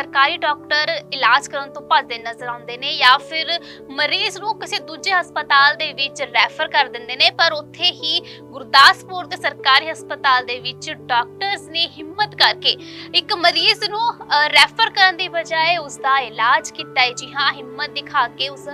ਸਰਕਾਰੀ ਡਾਕਟਰ ਇਲਾਜ ਕਰਨ ਤੋਂ ਭੱਜਦੇ ਨਜ਼ਰ ਆਉਂਦੇ ਨੇ ਜਾਂ ਫਿਰ ਮਰੀਜ਼ ਨੂੰ ਕਿਸੇ ਦੂਜੇ ਹਸਪਤਾਲ ਦੇ ਵਿੱਚ ਰੈਫਰ ਕਰ ਦਿੰਦੇ ਨੇ, ਪਰ ਉੱਥੇ ਹੀ ਗੁਰਦਾਸਪੁਰ ਦੇ ਸਰਕਾਰੀ ਹਸਪਤਾਲ ਦੇ ਵਿੱਚ ਡਾਕਟਰਸ ਨੇ ਹਿੰਮਤ ਕਰਕੇ ਇੱਕ ਮਰੀਜ਼ ਨੂੰ ਰੈਫਰ ਕਰਨ ਦੀ ਬਜਾਏ ਉਸ ਦਾ ਇਲਾਜ ਕੀਤਾ ਹੈ। ਜੀ ਹਾਂ, ਹਿੰਮਤ ਦਿਖਾ ਕੇ ਉਸ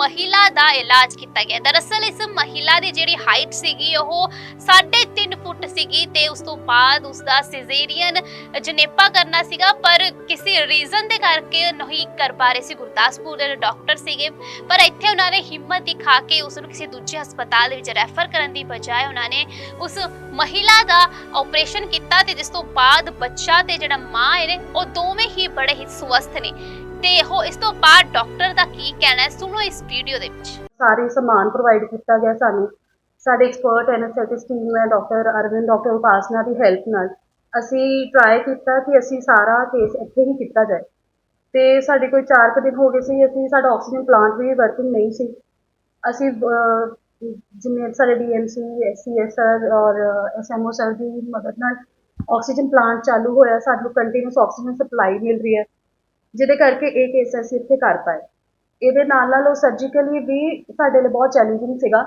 ਮਹਿਲਾ ਦਾ ਇਲਾਜ ਕੀਤਾ ਗਿਆ। ਦਰਅਸਲ ਇਸ ਮਹਿਲਾ ਦੀ ਜਿਹੜੀ ਹਾਈਟ ਸੀਗੀ, ਉਹ 3.5 ਫੁੱਟ ਸੀਗੀ ਤੇ ਉਸ ਤੋਂ ਬਾਅਦ ਉਸ ਦਾ ਸਿਜ਼ੇਰੀਅਨ ਜਨੇਪਾ ਕਰਨਾ ਸੀਗਾ, ਪਰ ਕਿਸੇ ਰੀਜ਼ਨ ਦੇ ਕਰਕੇ ਨਹੀਂ ਕਰ ਪਾ ਰਹੇ ਸੀ, ਗੁਰਦਾਸਪੁਰ ਦੇ ਡਾਕਟਰ ਸੀਗੇ। ਪਰ ਇੱਥੇ ਉਹਨਾਂ ਨੇ ਹਿੰਮਤ ਦਿਖਾ ਕੇ ਉਸ ਨੂੰ ਕਿਸੇ ਦੂਜੇ ਹਸਪਤਾਲ ਦੇ ਵਿੱਚ ਰੈਫਰ ਕਰਨ ਦੀ ਬਜਾਏ ਉਹਨਾਂ ਨੇ ਉਸ ਮਹਿਲਾ ਦਾ ਆਪਰੇਸ਼ਨ ਕੀਤਾ ਤੇ ਜਿਸ ਤੋਂ ਬਾਅਦ ਬੱਚਾ ਤੇ ਜਿਹੜਾ ਮਾਂ ਹੈ, ਉਹ ਦੋਵੇਂ ਹੀ ਬੜੇ ਹੀ ਸਵਸਥ ਨੇ। ਤੇ ਉਹ ਇਸ ਤੋਂ ਬਾਅਦ ਡਾਕਟਰ ਦਾ ਕੀ ਕਹਿਣਾ ਹੈ, ਸੁਣੋ ਇਸ ਵੀਡੀਓ ਦੇ ਵਿੱਚ। ਸਾਰੇ ਸਮਾਨ ਪ੍ਰੋਵਾਈਡ ਕੀਤਾ ਗਿਆ ਸਾਨੂੰ। ਸਾਡੇ ਐਕਸਪਰਟ ਐਨਐਸਥੈਟਿਸਟ ਟੀਮ ਹੈ ਡਾਕਟਰ ਅਰਵਿੰਦ ਡਾਕਟਰ ਉਪਾਸਨਾ ਦੀ ਹੈਲਪ ਨਾਲ। ਅਸੀਂ ਟਰਾਈ ਕੀਤਾ ਕਿ ਅਸੀਂ ਸਾਰਾ ਕੇਸ ਇੱਥੇ ਹੀ ਕੀਤਾ ਜਾਏ। ਤੇ ਸਾਡੇ ਕੋਈ 4 ਕੁ ਦਿਨ ਹੋ ਗਏ ਸੀ, ਅਸੀਂ ਸਾਡਾ ਆਕਸੀਜਨ ਪਲਾਂਟ ਵੀ ਵਰਕਿੰਗ ਨਹੀਂ ਸੀ। ਅਸੀਂ ਜਿਵੇਂ ਸਾਡੇ ਡੀਐਮਸੀ ਐਸਸੀਐਸਆਰ ਔਰ ਐਸਐਮਓ ਸਰ ਦੀ ਮਦਦ ਨਾਲ ਆਕਸੀਜਨ ਪਲਾਂਟ ਚਾਲੂ ਹੋਇਆ, ਸਾਨੂੰ ਕੰਟੀਨਿਊਸ ਆਕਸੀਜਨ ਸਪਲਾਈ ਮਿਲ ਰਹੀ ਹੈ। ਜਿਹਦੇ ਕਰਕੇ ਇਹ ਕੇਸ ਅਸੀਂ ਇੱਥੇ ਕਰ ਪਾਏ। ਇਹਦੇ ਨਾਲ ਨਾਲ ਉਹ ਸਰਜੀਕਲੀ ਵੀ ਸਾਡੇ ਲਈ ਬਹੁਤ ਚੈਲੰਜਿੰਗ ਸੀਗਾ।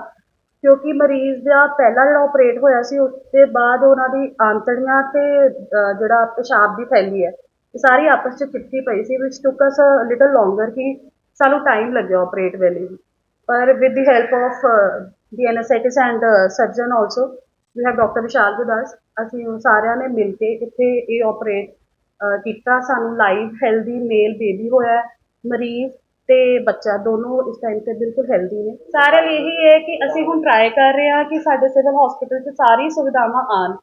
ਕਿਉਂਕਿ ਮਰੀਜ਼ ਦਾ ਪਹਿਲਾ ਜਿਹੜਾ ਓਪਰੇਟ ਹੋਇਆ ਸੀ ਉਸ ਦੇ ਬਾਅਦ ਉਹਨਾਂ ਦੀ ਆਂਤੜੀਆਂ ਤੇ ਅਹ, ਜਿਹੜਾ ਪਿਸ਼ਾਬ ਦੀ ਥੈਲੀ ਹੈ ਇਹ ਸਾਰੀ ਆਪਸ 'ਚ ਚਿਪਕੀ ਪਈ ਸੀ ਵਿਚ ਟੁੱਕ ਅਸ ਲਿਟਲ ਲੌਂਗਰ ਕਿ ਸਾਨੂੰ ਟਾਈਮ ਲੱਗਿਆ ਓਪਰੇਟ ਵੇਲੇ ਵੀ ਪਰ with the help of the anaesthetist and surgeon also we have doctor Vishal Gudas ਅਸੀਂ ਉਹ ਸਾਰਿਆਂ ਨੇ ਮਿਲ ਕੇ ਇੱਥੇ ਇਹ ਓਪਰੇਟ ਕੀਤਾ ਸਾਨੂੰ ਲਾਈਵ ਹੈਲਦੀ ਮੇਲ ਬੇਬੀ ਹੋਇਆ ਹੈ। ਮਰੀਜ਼ ਤੇ ਬੱਚਾ ਦੋਨੋਂ ਇਸ ਟਾਈਮ ਤੇ ਬਿਲਕੁਲ ਹੈਲਦੀ ਨੇ। ਸਾਰਾ ਇਹੀ ਹੈ ਕਿ ਅਸੀਂ ਹੁਣ ਟਰਾਈ ਕਰ ਰਹੇ ਹਾਂ ਕਿ ਸਾਡੇ ਸਿਵਲ ਹਸਪੀਟਲ 'ਚ ਸਾਰੀ ਸੁਵਿਧਾਵਾਂ ਆਣ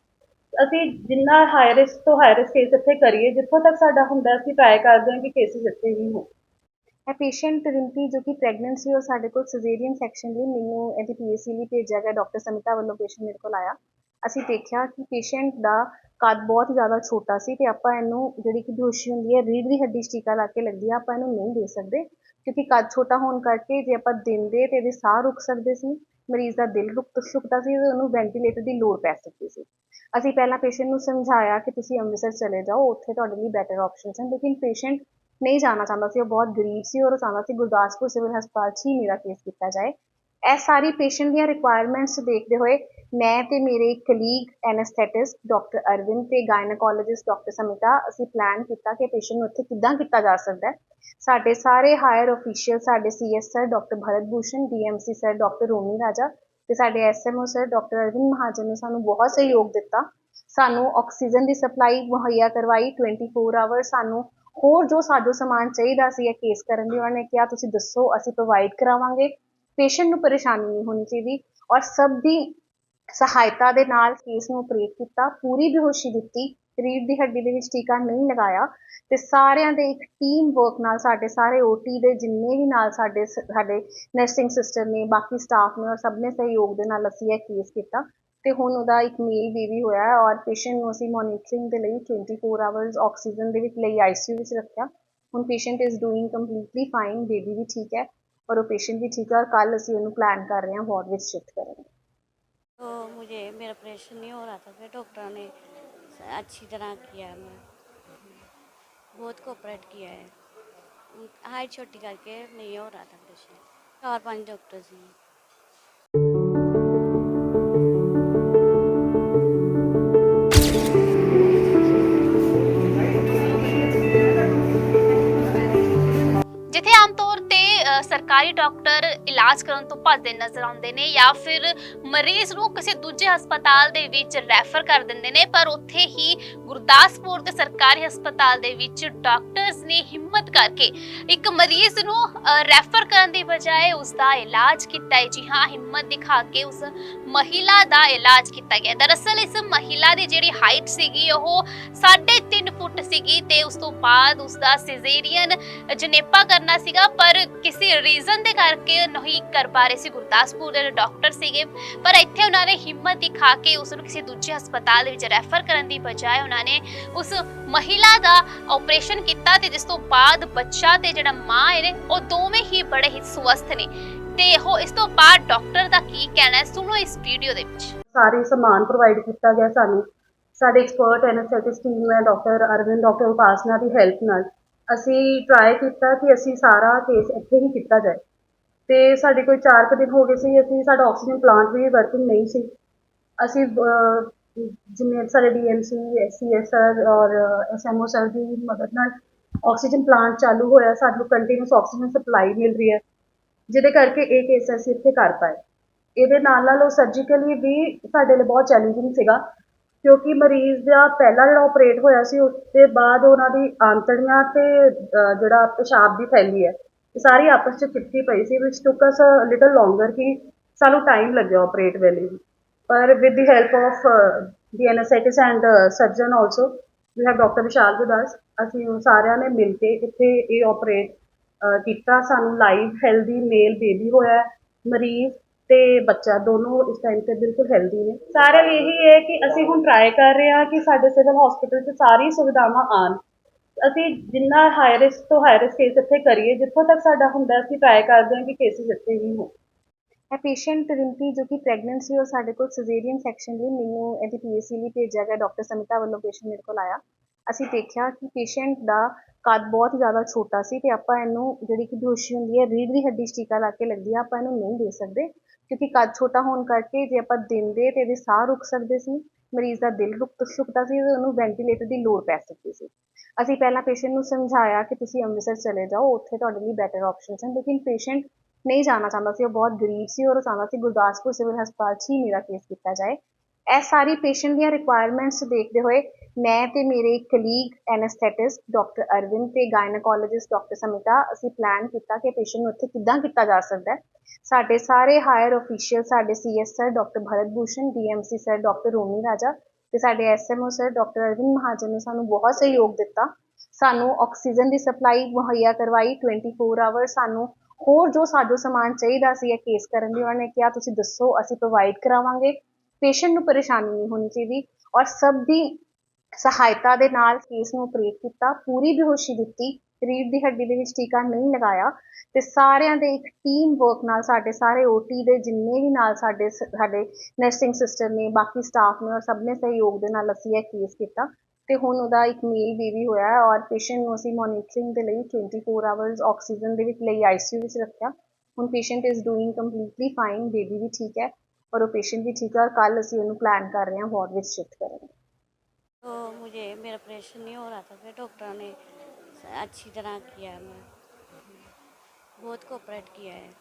ਅਸੀਂ ਜਿੰਨਾ ਹਾਈ ਰਿਸਕ ਤੋਂ ਹਾਈ ਰਿਸਕ ਕੇਸ ਇੱਥੇ ਕਰੀਏ, ਜਿੱਥੋਂ ਤੱਕ ਸਾਡਾ ਹੁੰਦਾ ਅਸੀਂ ਟਰਾਈ ਕਰਦੇ ਹਾਂ ਕਿ ਕੇਸਿਸ ਇੱਥੇ ਹੀ ਹੋਣ। ਇਹ ਪੇਸ਼ੈਂਟ ਰਿੰਪੀ ਜੋ ਕਿ ਪ੍ਰੈਗਨੈਂਟ ਸੀ ਉਹ ਸਾਡੇ ਕੋਲ ਸਿਜ਼ੇਰੀਅਨ ਸੈਕਸ਼ਨ ਲਈ ਮੈਨੂੰ ਇਹਦੀ ਪੀਐਸਸੀ ਲਈ ਭੇਜਿਆ ਗਿਆ ਡਾਕਟਰ ਸਮਿਤਾ ਵੱਲੋਂ ਪੇਸ਼ੈਂਟ ਮੇਰੇ ਕੋਲ ਆਇਆ। ਅਸੀਂ ਦੇਖਿਆ ਕਿ ਪੇਸ਼ੈਂਟ ਦਾ ਕੱਦ ਬਹੁਤ ਜ਼ਿਆਦਾ ਛੋਟਾ ਸੀ ਤੇ ਆਪਾਂ ਇਹਨੂੰ ਜਿਹੜੀ ਕਿ ਬੇਹੋਸ਼ੀ ਹੁੰਦੀ ਹੈ, ਰੀੜ੍ਹ ਦੀ ਹੱਡੀ 'ਚ ਟੀਕਾ ਲਾ ਕੇ ਲੱਗਦੀ ਆ, ਆਪਾਂ ਇਹਨੂੰ ਨਹੀਂ ਦੇ ਸਕਦੇ। ਕਿਉਂਕਿ ਕੱਦ ਛੋਟਾ ਹੋਣ ਕਰਕੇ ਜੇ ਆਪਾਂ ਦਿੰਦੇ ਤਾਂ ਇਹਦੇ ਸਾਹ ਰੁਕ ਸਕਦੇ ਸੀ, ਮਰੀਜ਼ ਦਾ ਦਿਲ ਰੁਕ ਸਕਦਾ ਸੀ ਤੇ ਉਹਨੂੰ ਵੈਂਟੀਲੇਟਰ ਦੀ ਲੋੜ ਪੈ ਸਕਦੀ ਸੀ। ਅਸੀਂ ਪਹਿਲਾਂ ਪੇਸ਼ੈਂਟ ਨੂੰ ਸਮਝਾਇਆ ਕਿ ਤੁਸੀਂ ਅੰਮ੍ਰਿਤਸਰ ਚਲੇ ਜਾਓ, ਉੱਥੇ ਤੁਹਾਡੇ ਲਈ ਬੈਟਰ ਆਪਸ਼ਨਸ ਹਨ, ਲੇਕਿਨ ਪੇਸ਼ੈਂਟ ਨਹੀਂ ਜਾਣਾ ਚਾਹੁੰਦਾ ਸੀ, ਉਹ ਬਹੁਤ ਗਰੀਬ ਸੀ ਔਰ ਉਹ ਚਾਹੁੰਦਾ ਸੀ ਗੁਰਦਾਸਪੁਰ ਸਿਵਲ ਹਸਪਤਾਲ 'ਚ ਹੀ ਮੇਰਾ ਕੇਸ ਕੀਤਾ ਜਾਏ। ਇਹ ਸਾਰੀ ਪੇਸ਼ੈਂਟ ਦੀਆਂ ਰਿਕੁਆਇਰਮੈਂਟਸ ਦੇਖਦੇ ਹੋਏ ਮੈਂ ਤੇ ਮੇਰੇ ਕਲੀਗ ਐਨਸਥੈਟਿਸਟ ਡਾਕਟਰ ਅਰਵਿੰਦ ਤੇ ਗਾਇਨੋਕੋਲੋਜਿਸਟ ਡਾਕਟਰ ਸਮਿਤਾ ਅਸੀਂ ਪਲਾਨ ਕੀਤਾ ਕਿ ਪੇਸ਼ੈਂਟ ਨੂੰ ਇੱਥੇ ਕਿੱਦਾਂ ਕੀਤਾ ਜਾ ਸਕਦਾ ਹੈ। ਸਾਡੇ ਸਾਰੇ ਹਾਇਰ ਅਫੀਸ਼ੀਅਲ ਸਾਡੇ CS sir doctor Bharat Bhushan DMC sir doctor Romi Raja ਤੇ ਸਾਡੇ SMO sir doctor Arvind Mahajan ਨੇ ਸਾਨੂੰ ਬਹੁਤ ਸਹਿਯੋਗ ਦਿੱਤਾ। ਸਾਨੂੰ ਆਕਸੀਜਨ ਦੀ ਸਪਲਾਈ ਮੁਹੱਈਆ ਕਰਵਾਈ 24 ਆਵਰ ਸਾਨੂੰ ਹੋਰ ਜੋ ਸਾਜੋ ਸਮਾਨ ਚਾਹੀਦਾ ਸੀ ਇਹ ਕੇਸ ਕਰਨ ਲਈ ਉਹਨਾਂ ਨੇ ਕਿਹਾ, ਤੁਸੀਂ ਦੱਸੋ, ਅਸੀਂ ਪ੍ਰੋਵਾਈਡ ਕਰਾਵਾਂਗੇ। ਪੇਸ਼ੈਂਟ ਨੂੰ ਪਰੇਸ਼ਾਨੀ ਨਹੀਂ ਹੋਣੀ ਚਾਹੀਦੀ ਔਰ ਸਭ ਦੀ ਸਹਾਇਤਾ ਦੇ ਨਾਲ ਕੇਸ ਨੂੰ ਆਪਰੇਟ ਕੀਤਾ, ਪੂਰੀ ਬੇਹੋਸ਼ੀ ਦਿੱਤੀ, ਰੀੜ੍ਹ ਦੀ ਹੱਡੀ ਦੇ ਵਿੱਚ ਟੀਕਾ ਨਹੀਂ ਲਗਾਇਆ ਤੇ ਸਾਰਿਆਂ ਦੇ ਇੱਕ ਟੀਮ ਵਰਕ ਨਾਲ ਸਾਡੇ ਸਾਰੇ ਓਟੀ ਦੇ ਜਿੰਨੇ ਵੀ ਨਾਲ ਸਾਡੇ ਸਾਡੇ ਨਰਸਿੰਗ ਸਿਸਟਰ ਨੇ, ਬਾਕੀ ਸਟਾਫ ਨੇ ਔਰ ਸਭ ਨੇ ਸਹਿਯੋਗ ਦੇ ਨਾਲ ਅਸੀਂ ਇਹ ਕੇਸ ਕੀਤਾ ਤੇ ਹੁਣ ਉਹਦਾ ਇੱਕ ਮੇਲ ਬੇਬੀ ਹੋਇਆ ਹੈ ਔਰ ਪੇਸ਼ੈਂਟ ਨੂੰ ਅਸੀਂ ਮੋਨੀਟਰਿੰਗ ਦੇ ਲਈ 24 ਆਵਰਸ ਆਕਸੀਜਨ ਦੇ ਵਿੱਚ ਲਈ ਆਈਸੀਯੂ ਵਿੱਚ ਰੱਖਿਆ। ਹੁਣ patient is doing completely fine baby ਵੀ ਠੀਕ ਹੈ ਔਰ ਉਹ ਪੇਸ਼ੈਂਟ ਵੀ ਠੀਕ ਹੈ ਔਰ ਕੱਲ ਅਸੀਂ ਉਹਨੂੰ ਪਲਾਨ ਕਰ ਰਹੇ ਹਾਂ ਵਾਰਡ ਵਿੱਚ ਸ਼ਿਫਟ ਕਰਨ तो मुझे मेरा ऑपरेशन नहीं हो रहा था, फिर डॉक्टर ने अच्छी तरह किया मैं। बहुत कोऑपरेट किया है। हाइट छोटी करके नहीं हो रहा था ऑपरेशन चार पाँच डॉक्टर्स से ਸਰਕਾਰੀ ਡਾਕਟਰ ਇਲਾਜ ਕਰਨ ਤੋਂ ਭੱਜਦੇ ਨਜ਼ਰ ਆਉਂਦੇ ਨੇ ਜਾਂ ਫਿਰ ਮਰੀਜ਼ ਨੂੰ ਕਿਸੇ ਦੂਜੇ ਹਸਪਤਾਲ ਦੇ ਵਿੱਚ ਰੈਫਰ ਕਰ ਦਿੰਦੇ ਨੇ, ਪਰ ਉੱਥੇ ਹੀ ਗੁਰਦਾਸਪੁਰ ਦੇ ਸਰਕਾਰੀ ਹਸਪਤਾਲ ਦੇ ਵਿੱਚ ਡਾਕਟਰਸ ਨੇ ਹਿੰਮਤ ਕਰਕੇ ਇੱਕ ਮਰੀਜ਼ ਨੂੰ ਰੈਫਰ ਕਰਨ ਦੀ ਬਜਾਏ ਉਸ ਦਾ ਇਲਾਜ ਕੀਤਾ ਹੈ। ਜੀ ਹਾਂ, ਹਿੰਮਤ ਦਿਖਾ ਕੇ ਉਸ ਮਹਿਲਾ ਦਾ ਇਲਾਜ ਕੀਤਾ ਗਿਆ। ਦਰਅਸਲ ਇਸ ਮਹਿਲਾ ਦੀ ਜਿਹੜੀ ਹਾਈਟ ਸੀਗੀ, ਉਹ 3.5 ਫੁੱਟ ਸੀਗੀ ਤੇ ਉਸ ਤੋਂ ਬਾਅਦ ਉਸ ਦਾ ਸਿਜ਼ੇਰੀਅਨ ਜਨੇਪਾ ਕਰਨਾ ਸੀਗਾ, ਪਰ ਕਿਸੇ ਰੀਜ਼ਨ ਦੇ ਕਰਕੇ ਨਹੀਂ ਕਰ ਪਾ ਰਹੇ ਸੀ ਗੁਰਦਾਸਪੁਰ ਦੇ ਡਾਕਟਰ ਸੀਗੇ। ਪਰ ਇੱਥੇ ਉਹਨਾਂ ਨੇ ਹਿੰਮਤ ਦਿਖਾ ਕੇ ਉਸ ਨੂੰ ਕਿਸੇ ਦੂਜੇ ਹਸਪਤਾਲ ਦੇ ਵਿੱਚ ਰੈਫਰ ਕਰਨ ਦੀ ਬਜਾਏ ਉਹਨਾਂ ਨੇ ਉਸ ਮਹਿਲਾ ਦਾ ਆਪਰੇਸ਼ਨ ਕੀਤਾ ਤੇ ਜਿਸ ਤੋਂ ਬਾਅਦ ਬੱਚਾ ਤੇ ਜਿਹੜਾ ਮਾਂ ਹੈ ਉਹ ਦੋਵੇਂ ਹੀ ਬੜੇ ਹੀ ਸਵਸਥ ਨੇ। ਤੇ ਉਹ ਇਸ ਤੋਂ ਬਾਅਦ ਡਾਕਟਰ ਦਾ ਕੀ ਕਹਿਣਾ ਹੈ, ਸੁਣੋ ਇਸ ਵੀਡੀਓ ਦੇ ਵਿੱਚ। ਸਾਰੇ ਸਮਾਨ ਪ੍ਰੋਵਾਈਡ ਕੀਤਾ ਗਿਆ ਸਾਨੂੰ। ਸਾਡੇ ਐਕਸਪਰਟ ਐਨਐਸਥੈਟਿਸਟ ਟੀਮ ਹੈ ਡਾਕਟਰ ਅਰਵਿੰਦ ਡਾਕਟਰ ਉਪਾਸਨਾ ਦੀ ਹੈਲਪ ਨਾਲ। ਅਸੀਂ ਟਰਾਈ ਕੀਤਾ ਕਿ ਅਸੀਂ ਸਾਰਾ ਕੇਸ ਇੱਥੇ ਹੀ ਕੀਤਾ ਜਾਏ। ਤੇ ਸਾਡੇ ਕੋਈ 4 ਕੁ ਦਿਨ ਹੋ ਗਏ ਸੀ, ਅਸੀਂ ਸਾਡਾ ਆਕਸੀਜਨ ਪਲਾਂਟ ਵੀ ਵਰਕਿੰਗ ਨਹੀਂ ਸੀ। ਅਸੀਂ ਜਿਵੇਂ ਸਾਡੇ ਡੀਐਮਸੀ ਐਸਸੀਐਸਆਰ ਔਰ ਐਸਐਮਓ ਸਰ ਦੀ ਮਦਦ ਨਾਲ ਆਕਸੀਜਨ ਪਲਾਂਟ ਚਾਲੂ ਹੋਇਆ, ਸਾਨੂੰ ਕੰਟੀਨਿਊਸ ਆਕਸੀਜਨ ਸਪਲਾਈ ਮਿਲ ਰਹੀ ਹੈ, ਜਿਹਦੇ ਕਰਕੇ ਇਹ ਕੇਸ ਅਸੀਂ ਇੱਥੇ ਕਰ ਪਾਏ। ਇਹਦੇ ਨਾਲ ਨਾਲ ਉਹ ਸਰਜੀਕਲੀ ਵੀ ਸਾਡੇ ਲਈ ਬਹੁਤ ਚੈਲੰਜਿੰਗ ਸੀਗਾ। ਕਿਉਂਕਿ ਮਰੀਜ਼ ਦਾ ਪਹਿਲਾ ਜਿਹੜਾ ਆਪਰੇਟ ਹੋਇਆ ਸੀ ਉਸ ਦੇ ਬਾਅਦ ਉਹਨਾਂ ਦੀ ਆਂਤੜੀਆਂ ਤੇ ਅਹ, ਜਿਹੜਾ ਪਿਸ਼ਾਬ ਦੀ ਥੈਲੀ ਹੈ ਇਹ ਸਾਰੀ ਆਪਸ ਚ ਚਿਪਕੀ ਪਈ ਸੀ ਵਿਚ ਟੁੱਕ ਅਸ ਲਿਟਲ ਲੌਂਗਰ ਕਿ ਸਾਨੂੰ ਟਾਈਮ ਲੱਗਿਆ ਆਪਰੇਟ ਵੇਲੇ ਵੀ ਪਰ with the help of the anaesthetist and surgeon also we have doctor Vishal Gudas ਅਸੀਂ ਉਹ ਸਾਰਿਆਂ ਨੇ ਮਿਲ ਕੇ ਇੱਥੇ ਇਹ ਆਪਰੇਟ ਕੀਤਾ ਸਾਨੂੰ ਲਾਈਵ ਹੈਲਦੀ ਮੇਲ ਬੇਬੀ ਹੋਇਆ ਹੈ। ਮਰੀਜ਼ ਤੇ ਬੱਚਾ ਦੋਨੋਂ ਇਸ ਟਾਈਮ ਤੇ ਬਿਲਕੁਲ ਹੈਲਦੀ ਨੇ। ਸਾਰਿਆਂ ਇਹੀ ਹੈ ਕਿ ਅਸੀਂ ਹੁਣ ਟਰਾਈ ਕਰ ਰਹੇ ਹਾਂ ਕਿ ਸਾਡੇ ਸਿਵਲ ਹਸਪੀਟਲ 'ਚ ਸਾਰੀ ਸੁਵਿਧਾਵਾਂ ਆਣ ਅਸੀਂ ਜਿੰਨਾ ਹਾਈ ਰਿਸਕ ਤੋਂ ਹਾਈ ਰਿਸਕ ਕੇਸ ਇੱਥੇ ਕਰੀਏ, ਜਿੱਥੋਂ ਤੱਕ ਸਾਡਾ ਹੁੰਦਾ ਅਸੀਂ ਟਰਾਈ ਕਰਦੇ ਹਾਂ ਕਿ ਕੇਸਿਸ ਇੱਥੇ ਹੀ ਹੋਣ। ਇਹ ਪੇਸ਼ੈਂਟ ਰਿੰਪੀ ਜੋ ਕਿ ਪ੍ਰੈਗਨੈਂਟ ਸੀ, ਉਹ ਸਾਡੇ ਕੋਲ ਸਿਜ਼ੇਰੀਅਨ ਸੈਕਸ਼ਨ ਲਈ ਮੈਨੂੰ ਇਹਦੀ ਪੀਐਸਸੀ ਲਈ ਭੇਜਿਆ ਗਿਆ ਡਾਕਟਰ ਸਮਿਤਾ ਵੱਲੋਂ ਪੇਸ਼ੈਂਟ ਮੇਰੇ ਕੋਲ ਆਇਆ। ਅਸੀਂ ਦੇਖਿਆ ਕਿ ਪੇਸ਼ੈਂਟ ਦਾ ਕੱਦ ਬਹੁਤ ਜ਼ਿਆਦਾ ਛੋਟਾ ਸੀ ਤੇ ਆਪਾਂ ਇਹਨੂੰ ਜਿਹੜੀ ਕਿ ਬੇਹੋਸ਼ੀ ਹੁੰਦੀ ਹੈ, ਰੀੜ੍ਹ ਦੀ ਹੱਡੀ 'ਚ ਟੀਕਾ ਲਾ ਕੇ ਲੱਗਦੀ ਆ, ਆਪਾਂ ਇਹਨੂੰ ਨਹੀਂ ਦੇ ਸਕਦੇ। ਕਿਉਂਕਿ ਕੱਦ ਛੋਟਾ ਹੋਣ ਕਰਕੇ ਜੇ ਆਪਾਂ ਦਿੰਦੇ ਤੇ ਇਹਦੇ ਸਾਹ ਰੁਕ ਸਕਦੇ ਸੀ, ਮਰੀਜ਼ ਦਾ ਦਿਲ ਰੁਕ ਸਕਦਾ ਸੀ ਤੇ ਉਹਨੂੰ ਵੈਂਟੀਲੇਟਰ ਦੀ ਲੋੜ ਪੈ ਸਕਦੀ ਸੀ। ਅਸੀਂ ਪਹਿਲਾਂ ਪੇਸ਼ੈਂਟ ਨੂੰ ਸਮਝਾਇਆ ਕਿ ਤੁਸੀਂ ਅੰਮ੍ਰਿਤਸਰ ਚਲੇ ਜਾਓ, ਉੱਥੇ ਤੁਹਾਡੇ ਲਈ ਬੈਟਰ ਆਪਸ਼ਨਸ ਹਨ। ਲੇਕਿਨ ਪੇਸ਼ੈਂਟ ਨਹੀਂ ਜਾਣਾ ਚਾਹੁੰਦਾ ਸੀ, ਉਹ ਬਹੁਤ ਗਰੀਬ ਸੀ ਔਰ ਉਹ ਚਾਹੁੰਦਾ ਸੀ ਗੁਰਦਾਸਪੁਰ ਸਿਵਲ ਹਸਪਤਾਲ 'ਚ ਹੀ ਮੇਰਾ ਕੇਸ ਕੀਤਾ ਜਾਏ। ਇਹ ਸਾਰੀ ਪੇਸ਼ੈਂਟ ਦੀਆਂ ਰਿਕੁਆਇਰਮੈਂਟਸ ਦੇਖਦੇ ਹੋਏ ਮੈਂ ਤੇ ਮੇਰੇ ਕਲੀਗ ਐਨਸਥੈਟਿਸਟ ਡਾਕਟਰ ਅਰਵਿੰਦ ਤੇ ਗਾਇਨੋਕੋਲੋਜਿਸਟ ਡਾਕਟਰ ਸਮਿਤਾ ਅਸੀਂ ਪਲਾਨ ਕੀਤਾ ਕਿ ਪੇਸ਼ੈਂਟ ਨੂੰ ਇੱਥੇ ਕਿੱਦਾਂ ਕੀਤਾ ਜਾ ਸਕਦਾ ਹੈ। ਸਾਡੇ ਸਾਰੇ ਹਾਇਰ ਅਫੀਸ਼ੀਅਲ ਸਾਡੇ CS sir doctor Bharat Bhushan DMC sir doctor Romi Raja ਤੇ ਸਾਡੇ SMO sir doctor Arvind Mahajan ਨੇ ਸਾਨੂੰ ਬਹੁਤ ਸਹਿਯੋਗ ਦਿੱਤਾ। ਸਾਨੂੰ ਆਕਸੀਜਨ ਦੀ ਸਪਲਾਈ ਮੁਹੱਈਆ ਕਰਵਾਈ 24 ਆਵਰ ਸਾਨੂੰ ਹੋਰ ਜੋ ਸਾਜੋ ਸਮਾਨ ਚਾਹੀਦਾ ਸੀ ਇਹ ਕੇਸ ਕਰਨ ਲਈ ਉਹਨਾਂ ਨੇ ਕਿਹਾ, ਤੁਸੀਂ ਦੱਸੋ, ਅਸੀਂ ਪ੍ਰੋਵਾਈਡ ਕਰਾਵਾਂਗੇ। ਪੇਸ਼ੈਂਟ ਨੂੰ ਪਰੇਸ਼ਾਨੀ ਨਹੀਂ ਹੋਣੀ ਚਾਹੀਦੀ ਔਰ ਸਭ ਦੀ ਸਹਾਇਤਾ ਦੇ ਨਾਲ ਕੇਸ ਨੂੰ ਆਪਰੇਟ ਕੀਤਾ, ਪੂਰੀ ਬੇਹੋਸ਼ੀ ਦਿੱਤੀ ਰੀੜ੍ਹ ਦੀ ਹੱਡੀ ਦੇ ਵਿੱਚ ਟੀਕਾ ਨਹੀਂ ਲਗਾਇਆ ਤੇ ਸਾਰਿਆਂ ਦੇ ਇੱਕ ਟੀਮ ਵਰਕ ਨਾਲ ਸਾਡੇ ਸਾਰੇ ਓਟੀ ਦੇ ਜਿੰਨੇ ਵੀ ਨਾਲ ਸਾਡੇ ਸ- ਸਾਡੇ ਨਰਸਿੰਗ ਸਿਸਟਰ ਨੇ, ਬਾਕੀ ਸਟਾਫ ਨੇ ਔਰ ਸਭ ਨੇ ਸਹਿਯੋਗ ਦੇ ਨਾਲ ਅਸੀਂ ਇਹ ਕੇਸ ਕੀਤਾ ਤੇ ਹੁਣ ਉਹਦਾ ਇੱਕ ਮੇਲ ਬੇਬੀ ਹੋਇਆ ਹੈ ਔਰ ਪੇਸ਼ੈਂਟ ਨੂੰ ਅਸੀਂ ਮੋਨੀਟਰਿੰਗ ਦੇ ਲਈ 24 ਆਵਰਸ ਆਕਸੀਜਨ ਦੇ ਵਿੱਚ ਲਈ ਆਈਸੀਯੂ ਵਿੱਚ ਰੱਖਿਆ। ਹੁਣ patient is doing completely fine baby ਵੀ ਠੀਕ ਹੈ ਔਰ ਉਹ ਪੇਸ਼ੈਂਟ ਵੀ ਠੀਕ ਹੈ ਔਰ ਕੱਲ ਅਸੀਂ ਉਹਨੂੰ ਪਲਾਨ ਕਰ ਰਹੇ ਹਾਂ ਵਾਰਡ ਵਿੱਚ ਸ਼ਿਫਟ ਕਰਨ तो मुझे मेरा ऑपरेशन नहीं हो रहा था फिर डॉक्टर ने अच्छी तरह किया मैं बहुत कोऑपरेट किया है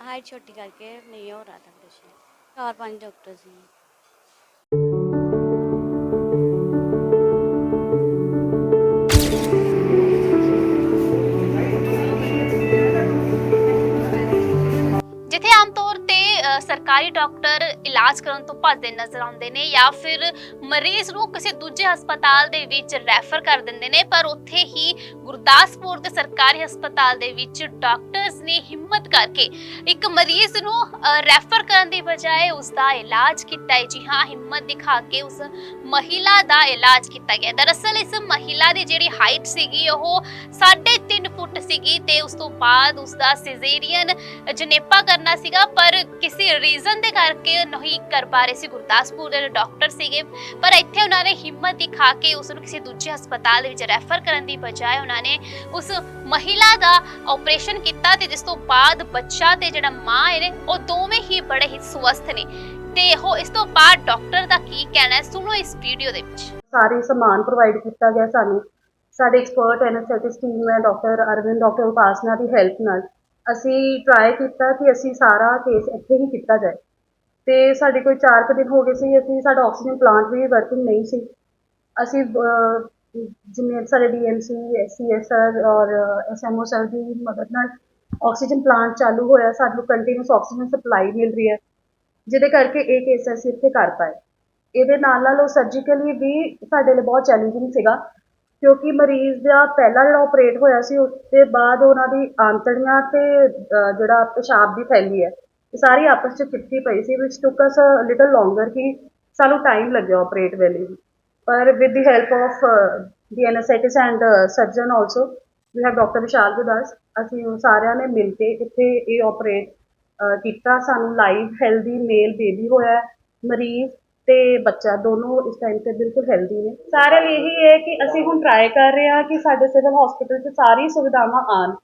हाइट छोटी करके नहीं हो रहा था ऑपरेशन चार पांच डॉक्टर सी ਜਿੱਥੇ ਆਮ ਤੌਰ ਤੇ ਅ, ਸਰਕਾਰੀ ਡਾਕਟਰ ਇਲਾਜ ਕਰਨ ਤੋਂ ਭੱਜਦੇ ਨਜ਼ਰ ਆਉਂਦੇ ਨੇ ਜਾਂ ਫਿਰ ਮਰੀਜ਼ ਨੂੰ ਕਿਸੇ ਦੂਜੇ ਹਸਪਤਾਲ ਦੇ ਵਿੱਚ ਰੈਫਰ ਕਰ ਦਿੰਦੇ ਨੇ, ਪਰ ਉੱਥੇ ਹੀ ਗੁਰਦਾਸਪੁਰ ਦੇ ਸਰਕਾਰੀ ਹਸਪਤਾਲ ਦੇ ਵਿੱਚ ਡਾਕਟਰਸ ਨੇ ਹਿੰਮਤ ਕਰਕੇ ਇੱਕ ਮਰੀਜ਼ ਨੂੰ ਰੈਫਰ ਕਰਨ ਦੀ ਬਜਾਏ ਉਸ ਦਾ ਇਲਾਜ ਕੀਤਾ ਹੈ। ਜੀ ਹਾਂ, ਹਿੰਮਤ ਦਿਖਾ ਕੇ ਉਸ ਮਹਿਲਾ ਦਾ ਇਲਾਜ ਕੀਤਾ ਗਿਆ। ਦਰਅਸਲ ਇਸ ਮਹਿਲਾ ਦੀ ਜਿਹੜੀ ਹਾਈਟ ਸੀਗੀ, ਉਹ 3.5 ਫੁੱਟ ਸੀਗੀ ਤੇ ਉਸ ਤੋਂ ਬਾਅਦ ਉਸ ਦਾ ਸਿਜ਼ੇਰੀਅਨ ਜਨੇਪਾ ਕਰਨਾ ਸੀਗਾ, ਪਰ ਕਿਸੇ ਰੀਜ਼ਨ ਦੇ ਕਰਕੇ ਨਹੀਂ ਕਰ ਪਾ ਰਹੇ ਸੀ, ਗੁਰਦਾਸਪੁਰ ਦੇ ਡਾਕਟਰ ਸੀਗੇ। ਪਰ ਇੱਥੇ ਉਹਨਾਂ ਨੇ ਹਿੰਮਤ ਦਿਖਾ ਕੇ ਉਸ ਨੂੰ ਕਿਸੇ ਦੂਜੇ ਹਸਪਤਾਲ ਦੇ ਵਿੱਚ ਰੈਫਰ ਕਰਨ ਦੀ ਬਜਾਏ ਉਹਨਾਂ ਨੇ ਉਸ ਮਹਿਲਾ ਦਾ ਆਪਰੇਸ਼ਨ ਕੀਤਾ ਤੇ ਜਿਸ ਤੋਂ ਬਾਅਦ ਬੱਚਾ ਤੇ ਜਿਹੜਾ ਮਾਂ ਹੈ ਨੇ, ਉਹ ਦੋਵੇਂ ਹੀ ਬੜੇ ਹੀ ਸਵਸਥ ਨੇ। ਤੇ ਉਹ ਇਸ ਤੋਂ ਬਾਅਦ ਡਾਕਟਰ ਦਾ ਕੀ ਕਹਿਣਾ ਹੈ, ਸੁਣੋ ਇਸ ਵੀਡੀਓ ਦੇ ਵਿੱਚ। ਸਾਰੇ ਸਮਾਨ ਪ੍ਰੋਵਾਈਡ ਕੀਤਾ ਗਿਆ ਸਾਨੂੰ। ਸਾਡੇ ਐਕਸਪਰਟ ਐਨਐਸਥੈਟਿਸ ਟੀਮ ਹੈ ਡਾਕਟਰ ਅਰਵਿੰਦ ਡਾਕਟਰ ਉਪਾਸਨਾ ਦੀ ਹੈਲਪ ਨਾਲ। ਅਸੀਂ ਟਰਾਈ ਕੀਤਾ ਕਿ ਅਸੀਂ ਸਾਰਾ ਕੇਸ ਇੱਥੇ ਹੀ ਕੀਤਾ ਜਾਏ। ਤੇ ਸਾਡੇ ਕੋਈ 4 ਕੁ ਦਿਨ ਹੋ ਗਏ ਸੀ ਅਸੀਂ ਸਾਡਾ ਆਕਸੀਜਨ ਪਲਾਂਟ ਵੀ ਵਰਕਿੰਗ ਨਹੀਂ ਸੀ। ਅਸੀਂ ਅਹ, ਜਿਵੇਂ ਸਾਡੇ ਡੀਐਮਸੀ ਐਸਸੀਐਸਆਰ ਔਰ ਐਸਐਮਓ ਸਰ ਦੀ ਮਦਦ ਨਾਲ ਆਕਸੀਜਨ ਪਲਾਂਟ ਚਾਲੂ ਹੋਇਆ ਸਾਨੂੰ ਕੰਟੀਨਿਊਸ ਆਕਸੀਜਨ ਸਪਲਾਈ ਮਿਲ ਰਹੀ ਹੈ ਜਿਹਦੇ ਕਰਕੇ ਇਹ ਕੇਸ ਅਸੀਂ ਇੱਥੇ ਕਰ ਪਾਏ। ਇਹਦੇ ਨਾਲ ਨਾਲ ਉਹ ਸਰਜੀਕਲੀ ਵੀ ਸਾਡੇ ਲਈ ਬਹੁਤ ਚੈਲੰਜਿੰਗ ਸੀਗਾ। ਕਿਉਂਕਿ ਮਰੀਜ਼ ਦਾ ਪਹਿਲਾ ਜਿਹੜਾ ਓਪਰੇਟ ਹੋਇਆ ਸੀ ਉਸ ਦੇ ਬਾਅਦ ਉਹਨਾਂ ਦੀ ਆਂਤੜੀਆਂ ਤੇ ਅਹ, ਜਿਹੜਾ ਪਿਸ਼ਾਬ ਦੀ ਥੈਲੀ ਹੈ। ਇਹ ਸਾਰੀ ਆਪਸ ਚ ਚਿਪਕੀ ਪਈ ਸੀ ਵਿਚ ਟੁੱਕ ਅਸ ਲਿਟਲ ਲੌਂਗਰ ਕਿ ਸਾਨੂੰ ਟਾਈਮ ਲੱਗਿਆ ਓਪਰੇਟ ਵੇਲੇ ਵੀ। ਪਰ with the help of the anaesthetist and surgeon also we have doctor Vishal Gudas ਅਸੀਂ ਉਹ ਸਾਰਿਆਂ ਨੇ ਮਿਲ ਕੇ ਇੱਥੇ ਇਹ ਓਪਰੇਟ ਕੀਤਾ। ਸਾਨੂੰ ਲਾਈਵ ਹੈਲਦੀ ਮੇਲ ਬੇਬੀ ਹੋਇਆ। ਹੈ। ਮਰੀਜ਼ ਤੇ ਬੱਚਾ ਦੋਨੋਂ ਇਸ ਟਾਈਮ ਤੇ ਬਿਲਕੁਲ ਹੈਲਦੀ ਨੇ। ਸਾਰਿਆਂ ਲਈ ਇਹੀ ਹੈ ਕਿ ਅਸੀਂ ਹੁਣ ਟਰਾਈ ਕਰ ਰਹੇ ਹਾਂ ਕਿ ਸਾਡੇ ਸਿਵਲ ਹਸਪੀਟਲ 'ਚ ਸਾਰੀ ਸੁਵਿਧਾਵਾਂ ਆਣ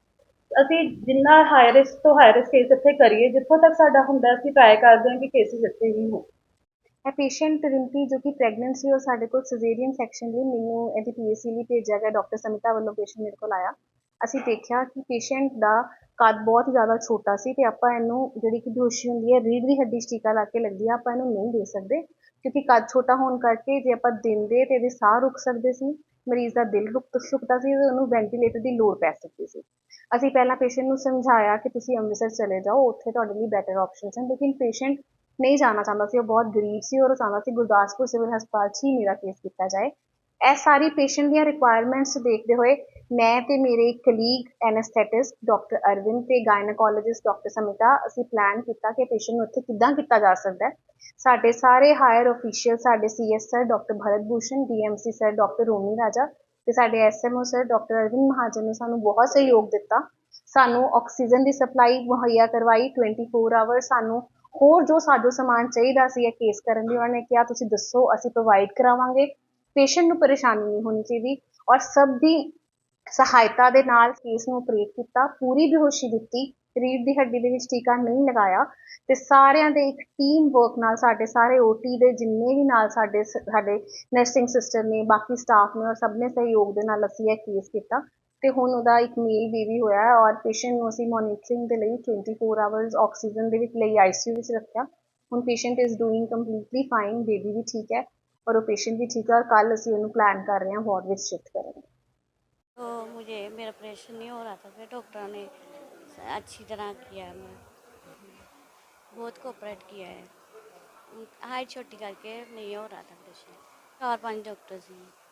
ਅਸੀਂ ਜਿੰਨਾ ਹਾਈ ਰਿਸਕ ਤੋਂ ਹਾਈ ਰਿਸਕ ਕੇਸ ਇੱਥੇ ਕਰੀਏ, ਜਿੱਥੋਂ ਤੱਕ ਸਾਡਾ ਹੁੰਦਾ ਅਸੀਂ ਟਰਾਈ ਕਰਦੇ ਹਾਂ ਕਿ ਕੇਸਿਸ ਇੱਥੇ ਹੀ ਹੋਣ। ਇਹ ਪੇਸ਼ੈਂਟ ਰਿੰਪੀ ਜੋ ਕਿ ਪ੍ਰੈਗਨੈਂਟ ਸੀ, ਉਹ ਸਾਡੇ ਕੋਲ ਸਿਜ਼ੇਰੀਅਨ ਸੈਕਸ਼ਨ ਲਈ ਮੈਨੂੰ ਇਹਦੀ ਪੀਐਸਸੀ ਲਈ ਭੇਜਿਆ ਗਿਆ ਡਾਕਟਰ ਸਮਿਤਾ ਵੱਲੋਂ ਪੇਸ਼ੈਂਟ ਮੇਰੇ ਕੋਲ ਆਇਆ। ਅਸੀਂ ਦੇਖਿਆ ਕਿ ਪੇਸ਼ੈਂਟ ਦਾ ਕੱਦ ਬਹੁਤ ਜ਼ਿਆਦਾ ਛੋਟਾ ਸੀ ਤੇ ਆਪਾਂ ਇਹਨੂੰ ਜਿਹੜੀ ਕਿ ਬੇਹੋਸ਼ੀ ਹੁੰਦੀ ਹੈ, ਰੀੜ੍ਹ ਦੀ ਹੱਡੀ 'ਚ ਟੀਕਾ ਲਾ ਕੇ ਲੱਗਦੀ ਆ, ਆਪਾਂ ਇਹਨੂੰ ਨਹੀਂ ਦੇ ਸਕਦੇ। ਕਿਉਂਕਿ ਕੱਦ ਛੋਟਾ ਹੋਣ ਕਰਕੇ ਜੇ ਆਪਾਂ ਦਿੰਦੇ ਤੇ ਇਹਦੇ ਸਾਹ ਰੁਕ ਸਕਦੇ ਸੀ, ਮਰੀਜ਼ ਦਾ ਦਿਲ ਰੁਕ ਸਕਦਾ ਸੀ ਤੇ ਉਹਨੂੰ ਵੈਂਟੀਲੇਟਰ ਦੀ ਲੋੜ ਪੈ ਸਕਦੀ ਸੀ। ਅਸੀਂ ਪਹਿਲਾਂ ਪੇਸ਼ੈਂਟ ਨੂੰ ਸਮਝਾਇਆ ਕਿ ਤੁਸੀਂ ਅੰਮ੍ਰਿਤਸਰ ਚਲੇ ਜਾਓ, ਉੱਥੇ ਤੁਹਾਡੇ ਲਈ ਬੈਟਰ ਆਪਸ਼ਨਸ ਹਨ। ਲੇਕਿਨ ਪੇਸ਼ੈਂਟ ਨਹੀਂ ਜਾਣਾ ਚਾਹੁੰਦਾ ਸੀ, ਉਹ ਬਹੁਤ ਗਰੀਬ ਸੀ ਔਰ ਉਹ ਚਾਹੁੰਦਾ ਸੀ ਗੁਰਦਾਸਪੁਰ ਸਿਵਲ ਹਸਪਤਾਲ 'ਚ ਹੀ ਮੇਰਾ ਕੇਸ ਕੀਤਾ ਜਾਏ। ਇਹ ਸਾਰੀ ਪੇਸ਼ੈਂਟ ਦੀਆਂ ਰਿਕੁਆਇਰਮੈਂਟਸ ਦੇਖਦੇ ਹੋਏ ਮੈਂ ਤੇ ਮੇਰੇ ਕਲੀਗ ਐਨਸਥੈਟਿਸਟ ਡਾਕਟਰ ਅਰਵਿੰਦ ਤੇ ਗਾਇਨੋਕੋਲੋਜਿਸਟ ਡਾਕਟਰ ਸਮਿਤਾ ਅਸੀਂ ਪਲਾਨ ਕੀਤਾ ਕਿ ਪੇਸ਼ੈਂਟ ਨੂੰ ਇੱਥੇ ਕਿੱਦਾਂ ਕੀਤਾ ਜਾ ਸਕਦਾ ਹੈ। ਸਾਡੇ ਸਾਰੇ ਹਾਇਰ ਅਫੀਸ਼ੀਅਲ ਸਾਡੇ CS sir doctor Bharat Bhushan DMC sir doctor Romi Raja ਤੇ ਸਾਡੇ SMO sir doctor Arvind Mahajan ਨੇ ਸਾਨੂੰ ਬਹੁਤ ਸਹਿਯੋਗ ਦਿੱਤਾ। ਸਾਨੂੰ ਆਕਸੀਜਨ ਦੀ ਸਪਲਾਈ ਮੁਹੱਈਆ ਕਰਵਾਈ 24 ਆਵਰ ਸਾਨੂੰ ਹੋਰ ਜੋ ਸਾਜੋ ਸਮਾਨ ਚਾਹੀਦਾ ਸੀ ਇਹ ਕੇਸ ਕਰਨ ਲਈ ਉਹਨਾਂ ਨੇ ਕਿਹਾ, ਤੁਸੀਂ ਦੱਸੋ, ਅਸੀਂ ਪ੍ਰੋਵਾਈਡ ਕਰਾਵਾਂਗੇ। ਪੇਸ਼ੈਂਟ ਨੂੰ ਪਰੇਸ਼ਾਨੀ ਨਹੀਂ ਹੋਣੀ ਚਾਹੀਦੀ ਔਰ ਸਭ ਦੀ ਸਹਾਇਤਾ ਦੇ ਨਾਲ ਕੇਸ ਨੂੰ ਆਪਰੇਟ ਕੀਤਾ, ਪੂਰੀ ਬੇਹੋਸ਼ੀ ਦਿੱਤੀ ਰੀੜ ਦੀ ਹੱਡੀ ਦੇ ਵਿੱਚ ਟੀਕਾ ਨਹੀਂ ਲਗਾਇਆ ਤੇ ਸਾਰਿਆਂ ਦੇ ਇੱਕ ਟੀਮ ਵਰਕ ਨਾਲ ਸਾਡੇ ਸਾਰੇ ਓਟੀ ਦੇ ਜਿੰਨੇ ਵੀ ਨਾਲ ਸਾਡੇ ਸ- ਸਾਡੇ ਨਰਸਿੰਗ ਸਿਸਟਰ ਨੇ, ਬਾਕੀ ਸਟਾਫ ਨੇ ਔਰ ਸਭ ਨੇ ਸਹਿਯੋਗ ਦੇ ਨਾਲ ਅਸੀਂ ਇਹ ਕੇਸ ਕੀਤਾ ਤੇ ਹੁਣ ਉਹਦਾ ਇੱਕ ਮੇਲ ਬੇਬੀ ਹੋਇਆ ਹੈ ਔਰ ਪੇਸ਼ੈਂਟ ਨੂੰ ਅਸੀਂ ਮੋਨੀਟਰਿੰਗ ਦੇ ਲਈ 24 ਆਵਰਸ ਆਕਸੀਜਨ ਦੇ ਵਿੱਚ ਲਈ ਆਈਸੀਯੂ ਵਿੱਚ ਰੱਖਿਆ। ਹੁਣ patient is doing completely fine baby ਵੀ ਠੀਕ ਹੈ। और वो पेशेंट भी ठीक है और कल असं उन्होंने प्लान कर रहे हैं वार्ड में शिफ्ट करेंगे तो मुझे, मेरा ऑपरेशन नहीं हो रहा था, फिर डॉक्टर ने अच्छी तरह किया मैं बहुत कोऑपरेट किया है। हाइट छोटी करके नहीं हो रहा था ऑपरेशन चार पाँच डॉक्टर्स हैं।